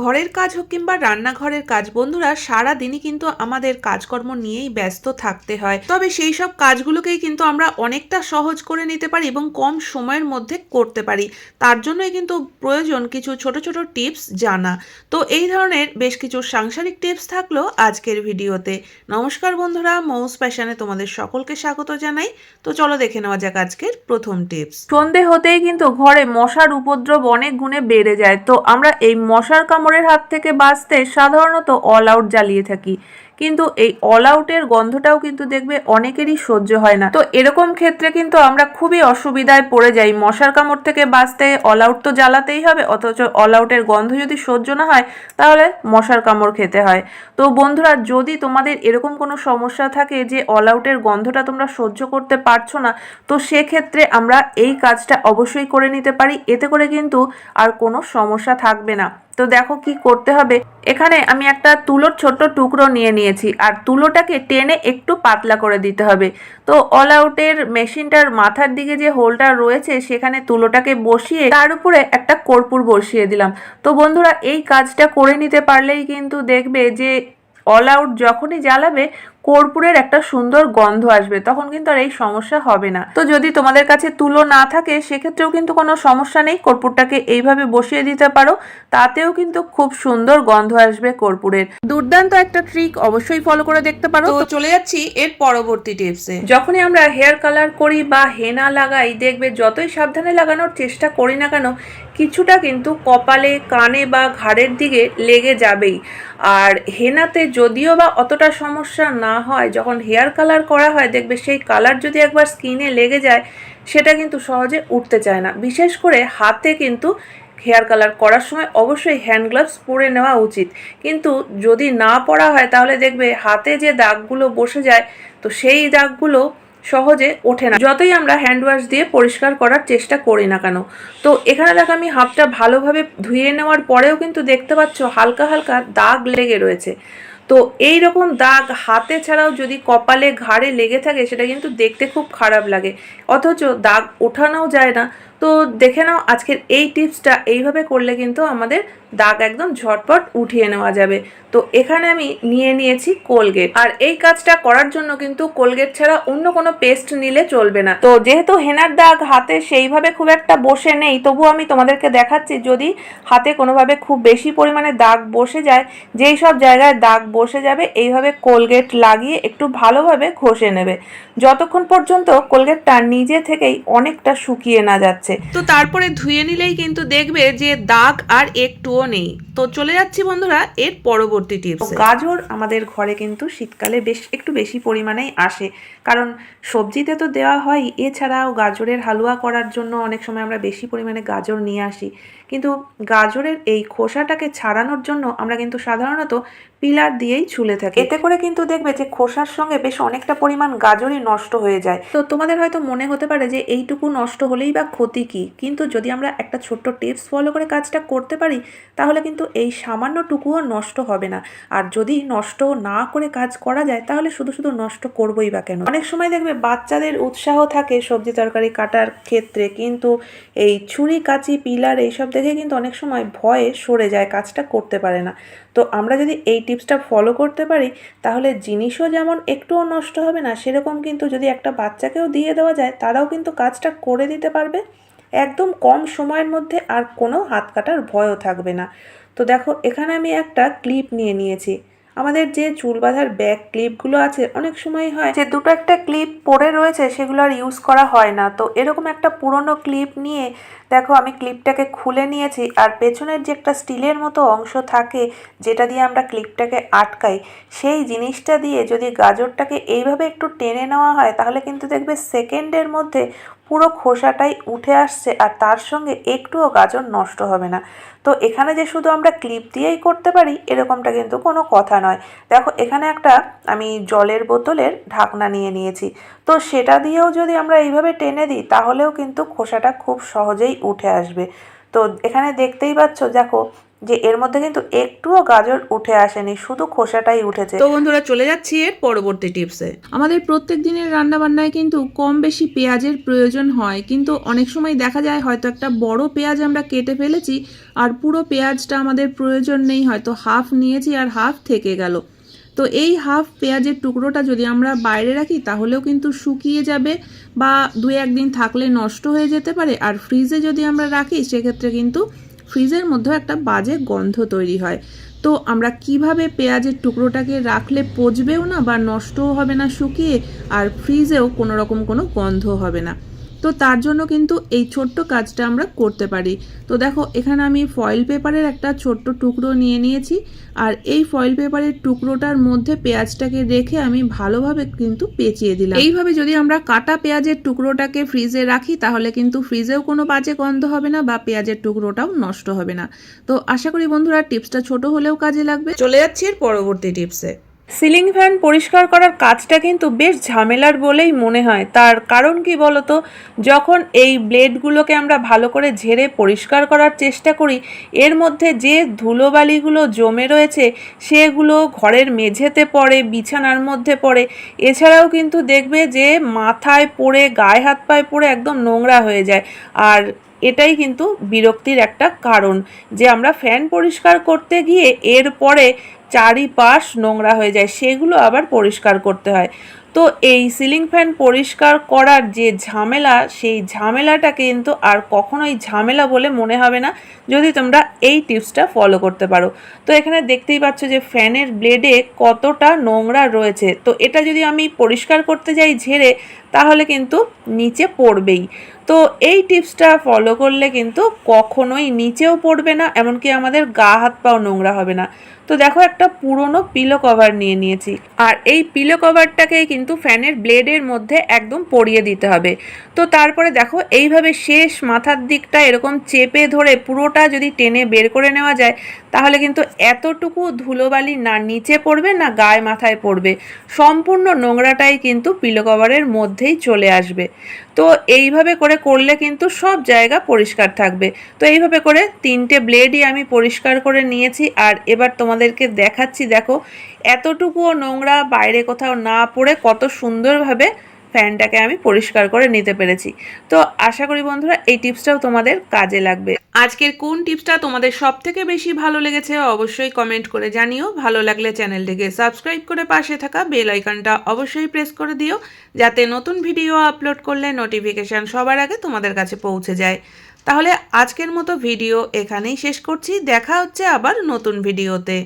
ঘরের কাজ হোক কিংবা রান্নাঘরের কাজ, বন্ধুরা সারা দিনই কিন্তু আমাদের কাজকর্ম নিয়েই ব্যস্ত থাকতে হয়। তবে সেই সব কাজগুলোকেই কিন্তু আমরা অনেকটা সহজ করে নিতে পারি এবং কম সময়ের মধ্যে করতে পারি। তার জন্যই কিন্তু প্রয়োজন কিছু ছোট ছোট টিপস জানা। তো এই ধরনের বেশ কিছু সাংসারিক টিপস থাকল আজকের ভিডিওতে। নমস্কার বন্ধুরা, মৌস প্যাশনে তোমাদের সকলকে স্বাগত জানাই। তো চলো দেখে নেওয়া যাক আজকের প্রথম টিপস। সন্ধে হতেই কিন্তু ঘরে মশার উপদ্রব অনেক গুণে বেড়ে যায়। তো আমরা এই মশার কামড়ের হাত থেকে বাঁচতে সাধারণত অল আউট জ্বালিয়ে থাকি। কিন্তু এই অল আউটের গন্ধটাও কিন্তু দেখবে অনেকেরই সহ্য হয় না। তো এরকম ক্ষেত্রে কিন্তু আমরা খুবই অসুবিধায় পড়ে যাই। মশার কামড় থেকে বাঁচতে অল আউট তো জ্বালাতেই হবে, অথচ অল আউটের গন্ধ যদি সহ্য না হয়, তাহলে মশার কামড় খেতে হয়। তো বন্ধুরা, যদি তোমাদের এরকম কোনো সমস্যা থাকে যে অল আউটের গন্ধটা তোমরা সহ্য করতে পারছ না, তো সেক্ষেত্রে আমরা এই কাজটা অবশ্যই করে নিতে পারি। এতে করে কিন্তু আর কোনো সমস্যা থাকবে না। তো দেখো কি করতে হবে। এখানে আমি একটা তুলোর ছোট্ট টুকরো নিয়ে নিয়েছি। আর তুলোটাকে টেনে একটু পাতলা করে দিতে হবে। তো অল আউটের মেশিনটার মাথার দিকে যে হোলটা রয়েছে, সেখানে তুলোটাকে বসিয়ে তার উপরে একটা কর্পূর বসিয়ে দিলাম। তো বন্ধুরা, এই কাজটা করে নিতে পারলেই কিন্তু দেখবে যে অল আউট যখনই জ্বালাবে কর্পূরের একটা সুন্দর গন্ধ আসবে তখন কিন্তু আর এই সমস্যা হবে না। তো যদি তোমাদের কাছে তুলো না থাকে সেক্ষেত্রেও কিন্তু কোনো সমস্যা নেই কর্পূরটাকে এইভাবে বসিয়ে দিতে পারো তাতেও কিন্তু খুব সুন্দর গন্ধ আসবে কর্পূরের। দুর্দান্ত একটা ট্রিক অবশ্যই ফলো করে দেখতে পারো। তো চলে যাচ্ছি এর পরবর্তী টিপসে যখনই আমরা হেয়ার কালার করি বা হেনা লাগাই দেখবে যতই সাবধানে লাগানোর চেষ্টা করি না কেন কিছুটা কিন্তু কপালে, কানে বা ঘাড়ের দিকে লেগে যাবেই। আর হেনাতে যদিও বা অতটা সমস্যা না হয়, যখন হেয়ার কালার করা হয়, দেখবে সেই কালার যদি একবার স্কিনে লেগে যায়, সেটা কিন্তু সহজে উঠতে চায় না। বিশেষ করে হাতে কিন্তু হেয়ার কালার করার সময় অবশ্যই হ্যান্ড গ্লাভস পরে নেওয়া উচিত। কিন্তু যদি না পরা হয়, তাহলে দেখবে হাতে যে দাগগুলো বসে যায়, তো সেই দাগগুলো সহজে ওঠে না। যতই আমরা হ্যান্ড ওয়াশ দিয়ে পরিষ্কার করার চেষ্টা করি না কেন, তো এখানে দেখো আমি হাফটা ভালোভাবে ধুয়ে নেওয়ার পরেও কিন্তু দেখতে পাচ্ছ হালকা হালকা দাগ লেগে রয়েছে। তো এই রকম দাগ হাতে ছাড়াও যদি কপালে ঘাড়ে লেগে থাকে, সেটা কিন্তু দেখতে খুব খারাপ লাগে। অথচ দাগ ওঠানোও যায় না তো দেখে নাও, আজকের এই টিপসটা এইভাবে করলে কিন্তু আমাদের দাগ একদম ঝটপট উঠিয়ে নেওয়া যাবে। তো এখানে আমি নিয়ে নিয়েছি কোলগেট। আর এই কাজটা করার জন্য কিন্তু কোলগেট ছাড়া অন্য কোনো পেস্ট নিলে চলবে না। তো যেহেতু হেনার দাগ হাতে সেইভাবে খুব একটা বসে নেই তবু আমি তোমাদেরকে দেখাচ্ছি যদি হাতে কোনোভাবে খুব বেশি পরিমাণে দাগ বসে যায়, যেই সব জায়গায় দাগ বসে যাবে, এইভাবে কোলগেট লাগিয়ে একটু ভালোভাবে ঘষে নেবে। যতক্ষণ পর্যন্ত কোলগেটটা নিজে থেকেই অনেকটা শুকিয়ে না যাচ্ছে। তো তারপরে ধুয়ে নিলেই কিন্তু দেখবে যে দাগ আর একটুও নেই। তো চলে যাচ্ছি বন্ধুরা এর পরবর্তী টিপস। গাজর আমাদের ঘরে কিন্তু শীতকালে বেশ একটু বেশি পরিমাণেই আসে। কারণ সবজিতে তো দেওয়া হয় এছাড়াও গাজরের হালুয়া করার জন্য অনেক সময় আমরা বেশি পরিমাণে গাজর নিয়ে আসি। কিন্তু গাজরের এই খোসাটাকে ছাড়ানোর জন্য আমরা কিন্তু সাধারণত পিলার দিয়েই ছুলে থাকি। এতে করে কিন্তু দেখবে যে খোসার সঙ্গে বেশ অনেকটা পরিমাণ গাজরই নষ্ট হয়ে যায়। তো তোমাদের হয়তো মনে হতে পারে যে এইটুকু নষ্ট হলেই বা ক্ষতি কি কিন্তু যদি আমরা একটা ছোট্ট টিপস ফলো করে কাজটা করতে পারি, তাহলে কিন্তু এই সামান্যটুকুও নষ্ট হবে না। আর যদি নষ্ট না করে কাজ করা যায়, তাহলে শুধু শুধু নষ্ট করবই বা কেন? অনেক সময় দেখবে বাচ্চাদের উৎসাহ থাকে সবজি তরকারি কাটার ক্ষেত্রে, কিন্তু এই ছুরি, কাঁচি, পিলার এইসব দেখে কিন্তু অনেক সময় ভয়ে সরে যায়, কাজটা করতে পারে না। তো আমরা যদি এই টিপসটা ফলো করতে পারি, তাহলে জিনিসও যেমন একটুও নষ্ট হবে না, সেরকম কিন্তু যদি একটা বাচ্চাকেও দিয়ে দেওয়া যায়, তারাও কিন্তু কাজটা করে দিতে পারবে। একদম কম সময়ের মধ্যে আর কোনো হাত কাটার ভয়ও থাকবে না। তো দেখো, এখানে আমি একটা ক্লিপ নিয়ে নিয়েছি। আমাদের যে চুল বাঁধার ব্যাক ক্লিপগুলো আছে, অনেক সময় হয় যে দুটো একটা ক্লিপ পড়ে রয়েছে, সেগুলো আর ইউজ করা হয় না। তো এরকম একটা পুরনো ক্লিপ নিয়ে দেখো, আমি ক্লিপটাকে খুলে নিয়েছি আর পেছনের যে একটা স্টিলের মতো অংশ থাকে, যেটা দিয়ে আমরা ক্লিপটাকে আটকাই, সেই জিনিসটা দিয়ে যদি গাজরটাকে এইভাবে একটু টেনে নেওয়া হয়, তাহলে কিন্তু দেখবে সেকেন্ডের মধ্যে পুরো খোসাটাই উঠে আসছে আর তার সঙ্গে একটুও গাজর নষ্ট হবে না। তো এখানে যে শুধু আমরা ক্লিপ দিয়েই করতে পারি, এরকমটা কিন্তু কোনো কথা নয়। দেখো, এখানে একটা আমি জলের বোতলের ঢাকনা নিয়ে নিয়েছি। তো সেটা দিয়েও যদি আমরা এইভাবে টেনে দিই, তাহলেও কিন্তু খোসাটা খুব সহজেই উঠে আসবে। তো এখানে দেখতেই পাচ্ছ, দেখো যে এর মধ্যে কিন্তু একটুও গাজর উঠে আসেনি, শুধু খোসাটাই উঠেছে। তো বন্ধুরা চলে যাচ্ছি এর পরবর্তী টিপসে আমাদের প্রত্যেক দিনের রান্নাবান্নায় কিন্তু কম বেশি পেঁয়াজের প্রয়োজন হয়, কিন্তু অনেক সময় দেখা যায় হয়তো একটা বড় পেঁয়াজ আমরা কেটে ফেলেছি আর পুরো পেঁয়াজটা আমাদের প্রয়োজন নেই, হয়তো হাফ নিয়েছি আর হাফ থেকে গেল। তো এই হাফ পেঁয়াজের টুকরোটা যদি আমরা বাইরে রাখি, তাহলেও কিন্তু শুকিয়ে যাবে বা দু একদিন থাকলে নষ্ট হয়ে যেতে পারে। আর ফ্রিজে যদি আমরা রাখি, সেক্ষেত্রে কিন্তু ফ্রিজের মধ্যেও একটা বাজে গন্ধ তৈরি হয়। তো আমরা কীভাবে পেঁয়াজের টুকরোটাকে রাখলে পচবেও না বা নষ্টও হবে না শুকিয়ে, আর ফ্রিজেও কোনো রকম কোনো গন্ধ হবে না। তো তার জন্য কিন্তু এই ছোট্ট কাজটা আমরা করতে পারি। তো দেখো, এখানে আমি ফয়েল পেপারের একটা ছোট্ট টুকরো নিয়ে নিয়েছি। আর এই ফয়েল পেপারের টুকরোটার মধ্যে পেঁয়াজটাকে রেখে আমি ভালোভাবে কিন্তু পেঁচিয়ে দিলাম। এইভাবে যদি আমরা কাটা পেঁয়াজের টুকরোটাকে ফ্রিজে রাখি, তাহলে কিন্তু ফ্রিজেও কোনো বাজে গন্ধ হবে না বা পেঁয়াজের টুকরোটাও নষ্ট হবে না। তো আশা করি বন্ধুরা টিপসটা ছোট হলেও কাজে লাগবে। চলে যাচ্ছি এর পরবর্তী টিপসে সিলিং ফ্যান পরিষ্কার করার কাজটা কিন্তু বেশ ঝামেলার বলেই মনে হয়। তার কারণ কি বলতো? যখন এই ব্লেডগুলোকে আমরা ভালো করে ঝেড়ে পরিষ্কার করার চেষ্টা করি, এর মধ্যে যে ধুলোবালিগুলো জমে রয়েছে, সেগুলো ঘরের মেঝেতে পড়ে, বিছানার মধ্যে পড়ে। এছাড়াও কিন্তু দেখবে যে মাথায় পড়ে, গায়ে হাত পায়ে পড়ে একদম নোংরা হয়ে যায়। আর এটাই কিন্তু বিরক্তির একটা কারণ যে আমরা ফ্যান পরিষ্কার করতে গিয়ে এরপরে চারিপাশ নোংরা হয়ে যায় সেগুলো আবার পরিষ্কার করতে হয়। তো এই সিলিং ফ্যান পরিষ্কার করার যে ঝামেলা, সেই ঝামেলাটা কিন্তু আর কখনোই ঝামেলা বলে মনে হবে না, যদি তোমরা এই টিপসটা ফলো করতে পারো। তো এখানে দেখতেই পাচ্ছ যে ফ্যানের ব্লেডে কতটা নোংরা রয়েছে। তো এটা যদি আমি পরিষ্কার করতে যাই ঝেড়ে, তাহলে কিন্তু নিচে পড়বেই। তো এই টিপসটা ফলো করলে কিন্তু কখনোই নিচেও পড়বে না, এমনকি আমাদের গা হাত পাও নোংরা হবে না। তো দেখো একটা পুরনো পিলো কভার নিয়ে নিয়েছি। আর এই পিলো কভারটাকে কিন্তু ফ্যানের ব্লেডের মধ্যে একদম পরিয়ে দিতে হবে। তো তারপরে দেখো, এইভাবে শেষ মাথার দিকটা এরকম চেপে ধরে পুরোটা যদি টেনে বের করে নেওয়া যায় তাহলে কিন্তু এতটুকু ধুলোবালি না নিচে পড়বে না গায়ে মাথায় পড়বে। সম্পূর্ণ নোংরাটাই কিন্তু পিলো কভারের মধ্যেই চলে আসবে। তো এইভাবে করে করলে কিন্তু সব জায়গা পরিষ্কার থাকবে। তো এইভাবে করে তিনটে ব্লেডই আমি পরিষ্কার করে নিয়েছি। আর এবার তোমাদেরকে দেখাচ্ছি, দেখো, এতটুকুও নোংরা বাইরে কোথাও না পড়ে কত সুন্দরভাবে ফ্যানটাকে আমি পরিষ্কার করে নিতে পেরেছি। তো আশা করি বন্ধুরা, এই টিপসটাও তোমাদের কাজে লাগবে। আজকের কোন টিপসটা তোমাদের সব থেকে বেশি ভালো লেগেছে অবশ্যই কমেন্ট করে জানিও। ভালো লাগলে চ্যানেলটিকে সাবস্ক্রাইব করে পাশে থাকা বেল আইকনটা অবশ্যই প্রেস করে দিও, যাতে নতুন ভিডিও আপলোড করলে নোটিফিকেশান সবার আগে তোমাদের কাছে পৌঁছে যায়। তাহলে আজকের মতো ভিডিও এখানেই শেষ করছি। দেখা হচ্ছে আবার নতুন ভিডিওতে।